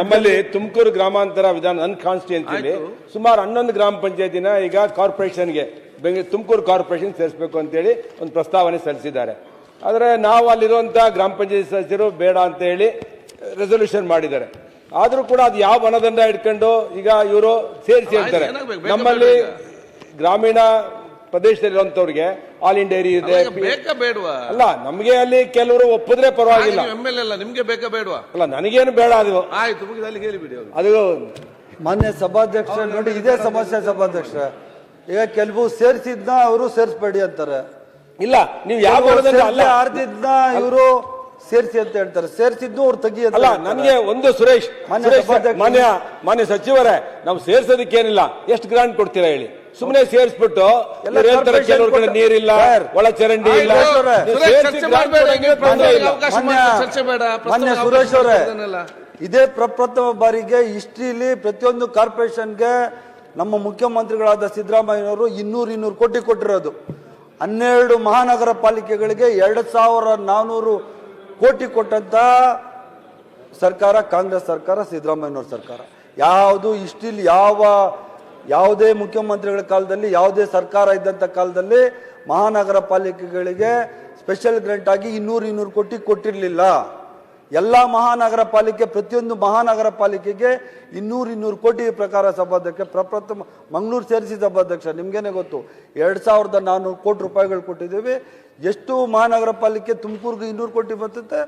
ನಮ್ಮಲ್ಲಿ ತುಮಕೂರು ಗ್ರಾಮಾಂತರ ವಿಧಾನ ನನ್ನ ಕಾನ್ಸ್ಟಿಟ್ಯೂನ್ಸಿಲಿ ಸುಮಾರು ಹನ್ನೊಂದು ಗ್ರಾಮ ಪಂಚಾಯತಿನ ಈಗ ಕಾರ್ಪೊರೇಷನ್ಗೆ ಬೆಂಗಳೂರು ತುಮಕೂರು ಕಾರ್ಪೊರೇಷನ್ ಸೇರಿಸಬೇಕು ಅಂತೇಳಿ ಒಂದು ಪ್ರಸ್ತಾವನೆ ಸಲ್ಲಿಸಿದ್ದಾರೆ. ಆದರೆ ನಾವು ಅಲ್ಲಿರುವಂಥ ಗ್ರಾಮ ಪಂಚಾಯತಿ ಸದಸ್ಯರು ಬೇಡ ಅಂತ ಹೇಳಿ ರೆಸೊಲ್ಯೂಷನ್ ಮಾಡಿದ್ದಾರೆ. ಆದರೂ ಕೂಡ ಅದು ಯಾವ ಮನದಂಡ ಇಟ್ಕೊಂಡು ಈಗ ಇವರು ಸೇರಿಸಿ ಅಂತಾರೆ ನಮ್ಮಲ್ಲಿ ಗ್ರಾಮೀಣ ಪ್ರದೇಶದಲ್ಲಿರುವಂಥವ್ರಿಗೆ ಆಲ್ ಇಂಡಿಯಾ ಡೈರಿ ಇದೆ ಬೇಕಾ ಬೇಡವಾ? ಅಲ್ಲ ನಮಗೆ ಅಲ್ಲಿ ಕೆಲವರು ಒಪ್ಪಿದ್ರೆ ಪರವಾಗಿಲ್ಲ. ಎಂ ಎಲ್ ಎಲ್ಲ ನಿಮ್ಗೆ ಬೇಕಾ ಬೇಡವಾ? ಅಲ್ಲ ನನಗೇನು ಬೇಡ ಅದು. ಆಯ್ತು ಮುಗಿದ ಅಲ್ಲಿ ಹೇಳಿಬಿಡಿ ಅವ್ರು. ಅದು ಮಾನ್ಯ ಸಭಾಧ್ಯಕ್ಷ ನೋಡಿ ಇದೇ ಸಮಸ್ಯೆ ಸಭಾಧ್ಯಕ್ಷ ಈಗ ಕೆಲವು ಸೇರಿಸಿದ್ನ ಅವರು ಸೇರಿಸ್ಬೇಡಿ ಅಂತಾರೆ. ಇಲ್ಲ ನೀವು ಯಾವ ಅಲ್ಲೇ ಅಲ್ಲ. ಆರ್ದಿದ್ನ ಇವರು ಸೇರಿಸಿ ಅಂತ ಹೇಳ್ತಾರೆ. ಸೇರಿಸಿದ್ದು ಅವ್ರು ತೆಗಿ ಅಂತ ಅಲ್ಲ. ನನಗೆ ಒಂದು ಸುರೇಶ್ ಮಾನ್ಯ ಸುರೇಶ್ ಮಾನ್ಯ ಮಾನ್ಯ ಸಚಿವರೇ ನಾವು ಸೇರಿಸೋದಕ್ಕೇನಿಲ್ಲ. ಎಷ್ಟು ಗ್ರಾಂಟ್ ಕೊಡ್ತೀರಾ ಹೇಳಿ? ಸುಮ್ಮನೆ ಸೇರಿಸ್ಬಿಟ್ಟು ಹೇಳ್ತಾರೆ corporation ಕೆಲವ್ರ ಕಡೆ ನೀರಿಲ್ಲ. ಒಳ ಚರಂಡಿ ಇಲ್ಲ. ಸುರೇಶ್ ಅವರೇ. ಇದೇ ಪ್ರಪ್ರಥಮ ಬಾರಿಗೆ ಹಿಸ್ಟ್ರಿಲಿ ಪ್ರತಿಯೊಂದು ಕಾರ್ಪೊರೇಷನ್ಗೆ ನಮ್ಮ ಮುಖ್ಯಮಂತ್ರಿಗಳಾದ ಸಿದ್ದರಾಮಯ್ಯನವರು ಇನ್ನೂರು ಇನ್ನೂರು ಕೋಟಿ ಕೊಟ್ಟಿರೋದು. ಹನ್ನೆರಡು ಮಹಾನಗರ ಪಾಲಿಕೆಗಳಿಗೆ ಎರಡು ಸಾವಿರ ನಾನೂರು ಕೋಟಿ ಕೊಟ್ಟಂತ ಸರ್ಕಾರ ಕಾಂಗ್ರೆಸ್ ಸರ್ಕಾರ ಸಿದ್ದರಾಮಯ್ಯನವ್ರ ಸರ್ಕಾರ. ಯಾವುದು ಇಷ್ಟಿಲ್ ಯಾವ ಯಾವುದೇ ಮುಖ್ಯಮಂತ್ರಿಗಳ ಕಾಲದಲ್ಲಿ, ಯಾವುದೇ ಸರ್ಕಾರ ಇದ್ದಂಥ ಕಾಲದಲ್ಲಿ ಮಹಾನಗರ ಪಾಲಿಕೆಗಳಿಗೆ ಸ್ಪೆಷಲ್ ಗ್ರಾಂಟ್ ಆಗಿ ಇನ್ನೂರು ಇನ್ನೂರು ಕೋಟಿ ಕೊಟ್ಟಿರಲಿಲ್ಲ. ಎಲ್ಲ ಮಹಾನಗರ ಪಾಲಿಕೆ, ಪ್ರತಿಯೊಂದು ಮಹಾನಗರ ಪಾಲಿಕೆಗೆ ಇನ್ನೂರು ಇನ್ನೂರು ಕೋಟಿ ಪ್ರಕಾರ ಸಭಾಧ್ಯಕ್ಷ, ಪ್ರಪ್ರಥಮ ಮಂಗಳೂರು ಸೇರಿಸಿ ಸಭಾಧ್ಯಕ್ಷ, ನಿಮಗೇನೆ ಗೊತ್ತು, ಎರಡು ಸಾವಿರದ ನಾನ್ನೂರು ಕೋಟಿ ರೂಪಾಯಿಗಳು ಕೊಟ್ಟಿದ್ದೀವಿ. ಎಷ್ಟು ಮಹಾನಗರ ಪಾಲಿಕೆ ತುಮಕೂರಿಗೆ ಇನ್ನೂರು ಕೋಟಿ ಬರ್ತದೆ,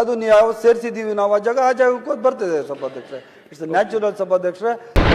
ಅದು ನೀವು ಯಾವ ಸೇರಿಸಿದ್ದೀವಿ, ನಾವು ಆ ಜಾಗ, ಆ ಜಾಗಕ್ಕೆ ಬರ್ತದೆ ಸಭಾಧ್ಯಕ್ಷ. ಇಟ್ಸ್ ನ್ಯಾಚುರಲ್ ಸಭಾಧ್ಯಕ್ಷ.